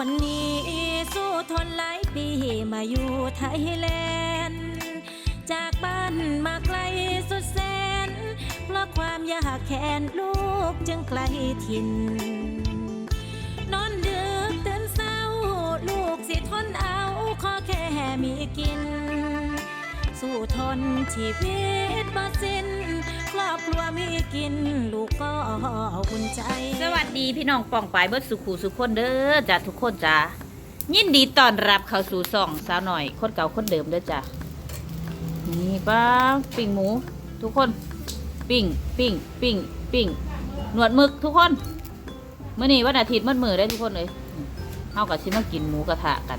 คนนี้สู้ทนหลายปีมาอยู่ไทยแลนด์จากบ้านมาไกลสุดแสน เพราะความยากแค้นลูกจึงไกลถิ่น นอนดึกตื่นเศร้า ลูกสิทนเอาขอแค่มีกิน สู้ทนชีวิตบ่สิ้นครอบครัวมีกิน ลูกก็อุ่นใจ สวัสดีพี่น้องปองปายเบิดสุขูสุขคนเด้อจ้ะทุกคนจ้ะยินดีต้อนรับเข้าสู่ซ่องสาวหน่อยคนเก่าคนเดิมเด้อจ้ะนี่ป้าปิ้งหมู ทุกคนปิ้งปิ้งปิ้งปิ้งหนวดหมึกทุกคนเมื่อนี้วันอาทิตย์มืดมือได้ทุกคนเลยเฮากับชิมากินหมูกระทะกัน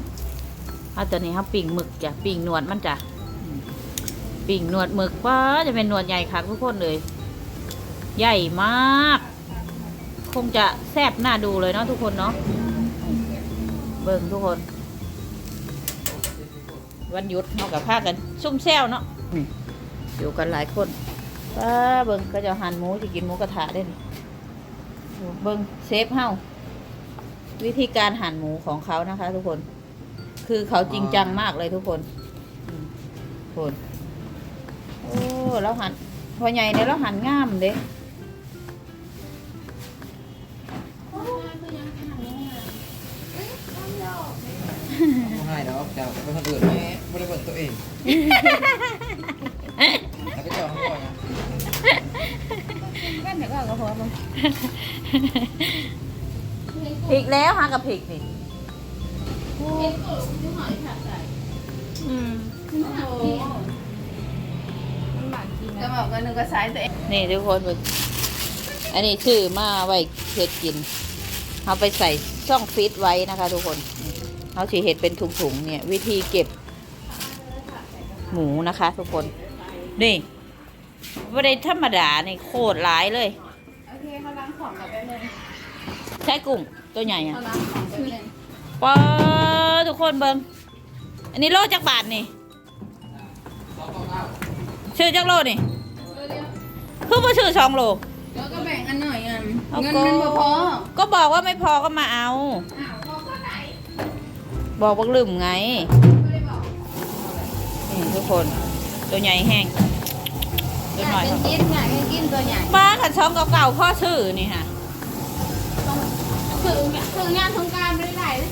เอาตอนนี้เฮาปิ้งหมึกจ้ะปิ้งหนวดมันจ้ะ ปิ้งหนวดหมึกป้าจะเป็นหนวดใหญ่คักทุกคนเลย ใหญ่มาก คงจะแซ่บน่าดูเลยเนาะทุกคนเนาะเบิ่งทุกคน วันหยุดเนากับพากัน ซุ่มแซวเนาะอยู่กันหลายคนป้าเบิ่งก็จะหั่นหมูจะกินหมูกระทะได้นี่เบิ่งเซฟเฮาวิธีการหั่นหมูของเขานะคะ ทุกคน คือเขาจริงจังมากเลยทุกคน ทุกคน อ้แล้วหั่นพอใหญ่เนี่ยแล้วหั่นง่ามเด้ไม่ให้ดอกแต่เป็นคนอื่นไม่ไม่ได้เบิ่งตัวเองแล้วก็เจ้าข้างบนนะกันเดี๋ยวก็เอาพอมึงผิกแล้วฮะกับผิกนี่ บอกกันนึงก็สายตัวเองนี่ทุกคนมึงอันนี้ชื่อมาไว้เห็ดกินเอาไปใส่ช่องฟิตไว้นะคะ ทุกคนเขาสีเห็ดเป็นถุงๆเนี่ย วิธีเก็บ หมูนะคะ ทุกคน นี่ไม่ได้ธรรมดานี่โคตรหลายเลยโอเคเขาล้างของกับแป๊บนึงใช้กุ้งตัวใหญ่อะเขาล้างของแป๊บนึงปอทุกคนเบิงอันนี้โลจักบาทนี่ชื่อจักโลนี่ คือบ่ชื่อสองโลแล้วก็แบ่งอันหน่อยอันเอาเงินก็มันบ่พอก็บอกว่าไม่พอก็มาเอา อ้าวพอก็ไหนบอกบักลืมไงไม่ได้บอกนี่ทุกคน ตัวใหญ่แห้งอตัวยากหน่อยกินกินอยากกินตัวใหญ่ป้าขันช่องเก่าๆพ่อชื่อนี่ค่ะ ถึงถึงงานสงกรารไม่ได้ไหนเล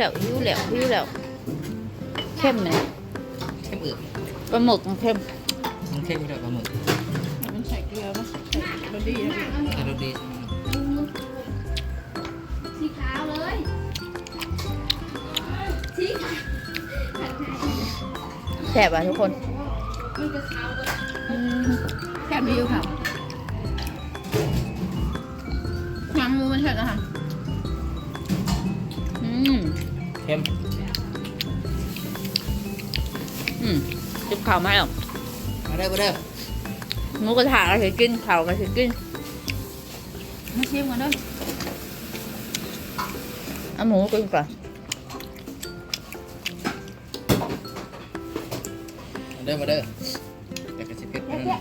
แล้วหิวแล้วหิวแล้วเข้มเลยเข้มอึปลาหมึกมันเข้มมันเข้มไม่ได้ปลาหมึกมันใส่เกลือมั้ยแต่รสดีใช่ไหมสีขาวเลยสีขาวแซ่บอะทุกคนมันจะขาวเลยอืมแค่วิวค่ะ เข้มอืมจิบข่าวไหมหรอกมาได้มาได้หมูกระทะก็ถือกินข่าวก็ถือกินมาชิมกันด้วยเอาหมูกินก่อนมาได้มาได้แต่กระสิบเอ็ดนั่นเนื้อ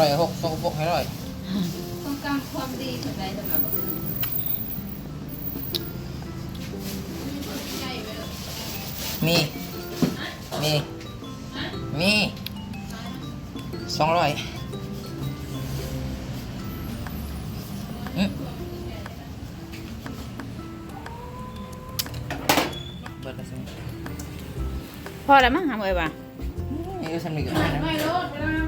ร่อยหกสองหกให้อร่อยต้องการความดีสุดใจสำหรับคนใหญ่ไปเลยมี มี มีสองร้อยอืมเบิดแล้วสิพอแล้วมั้งทำไงวะเอออสำนึกกับไม่มันนะไม่รู้เวลา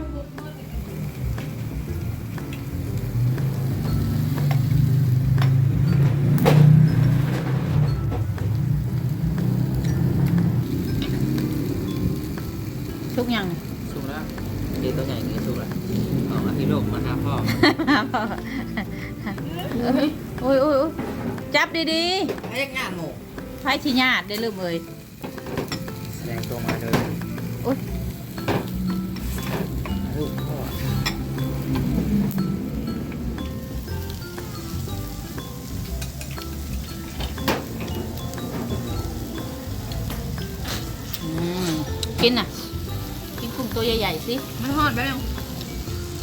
พ่อเอ้ยโอ้ยโอ้ยโอ้ยจับดีไอ้ยังงานหมูๆไพ่ชิญาติได้ลืมเอ่ยแสดงตัวมาเลยโอ๊ยลูกพ่ออืมกินน่ะ กินกุ้งตัวใหญ่ๆสิ มันหอดไปยัง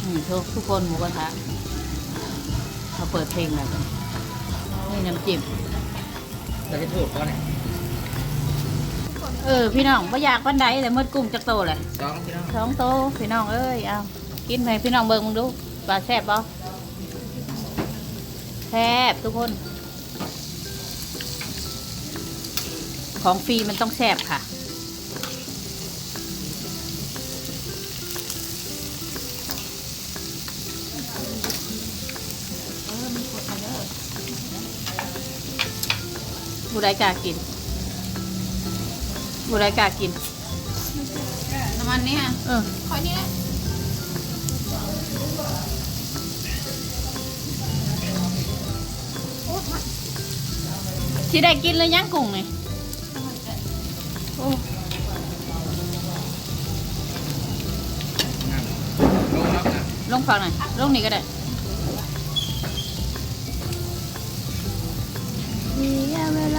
อืมทุกทุกคนหมูกระทะเขาเปิดเพลงอะไรกันนี่น้ำจิ้มเราจะถูกก็เนี่ยเออพี่น้องไม่อยากวันใดแต่มดกุ้งจักโตแหละสองพี่น้องสองโตพี่น้องเอ้ยเอากินไปพี่น้องเบิ่งมึงดูปลาแซ่บบ่แซ่บทุกคน ของฟรีมันต้องแซ่บค่ะ บุไรกล้ากินบุไรกล้ากิน น้ำมันเนี่ยเออคอยนี่แหละที่ได้กินเลยย่างกุ้งนี่โอ้ลงแล้วนะลงฝั่งหน่อยลงนี่ก็ได้ เสียเวล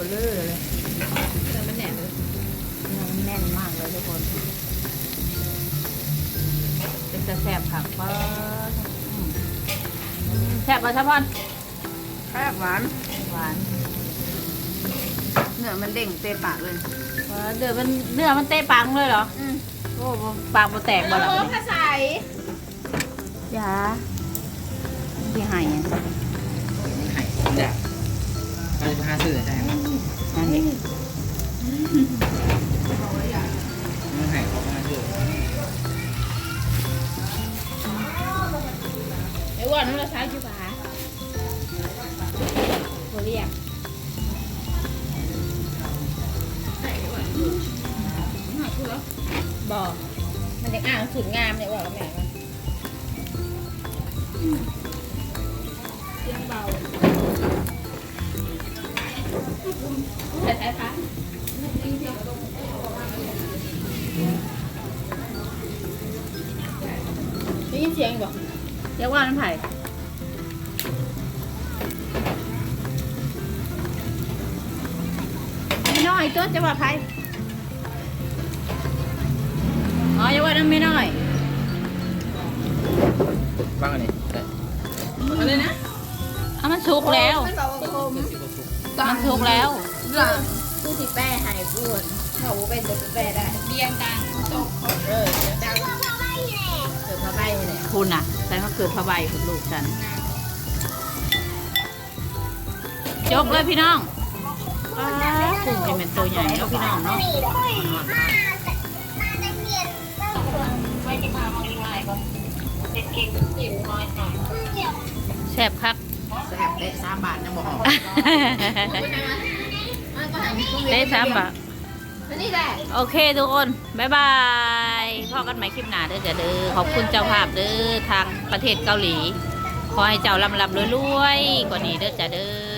กุ้งตัวเบลอเลยแต่มันแหนมเลยเนื้อมันแน่นมากเลยทุกคนเป็นจะแซ่บผักป้าอืมแซ่บป่ะชะพอนแซ่บหวานหวานเนื้อมันเด้งเตะปากเลยหวานเดือมันเนื้อมันเตะปังเลยเหรออืมโอ้ปากมันแตกบ่ล่ะภาษายาที่ให้อะนี่ไข่จ้ะเราจะไปหาซื้อใช่ไหม นั่นเองมันไข่เขามาซื้อไอ้วันนั้นเราใช้กี่บาทโคเรียบอกมันจะอ่างสุดงามเนี่ยว่ากับแม่ เสียงบอกเรียกว่าน้ำไผ่ไม่น้อยตัวจะว่าไผ่อ๋อเรียกว่าน้ำไม่น้อยบ้างอันนี้แต่อะไรนะอะมันสุกแล้วมันบอกว่าคมเป็นสิบกว่าสุกมันสุกแล้วเรื่องคือสิแป้หายปวดเขาเป็นตัวแป้ได้เรียงกลางตกเออเรียง กลางเกิดพระใบนี่แหละคุณน่ะแต่มาเกิดพระใบคุณลูกฉันยกเลยพี่น้องว้ากุ้งจะเป็นตัวใหญ่เนาะพี่น้องเนาะแซ่บคักแซ่บได้สามบาทยังบอกได้สามบาท นี่แหละโอเคทุกคนบ๊ายบายพอกันใหม่คลิปหน้าเด้อจ้ะเด้อขอบคุณเจ้าภาพเด้อทางประเทศเกาหลี ขอให้เจ้าลำลำรวยๆกว่านี้เด้อจ้ะเด้อ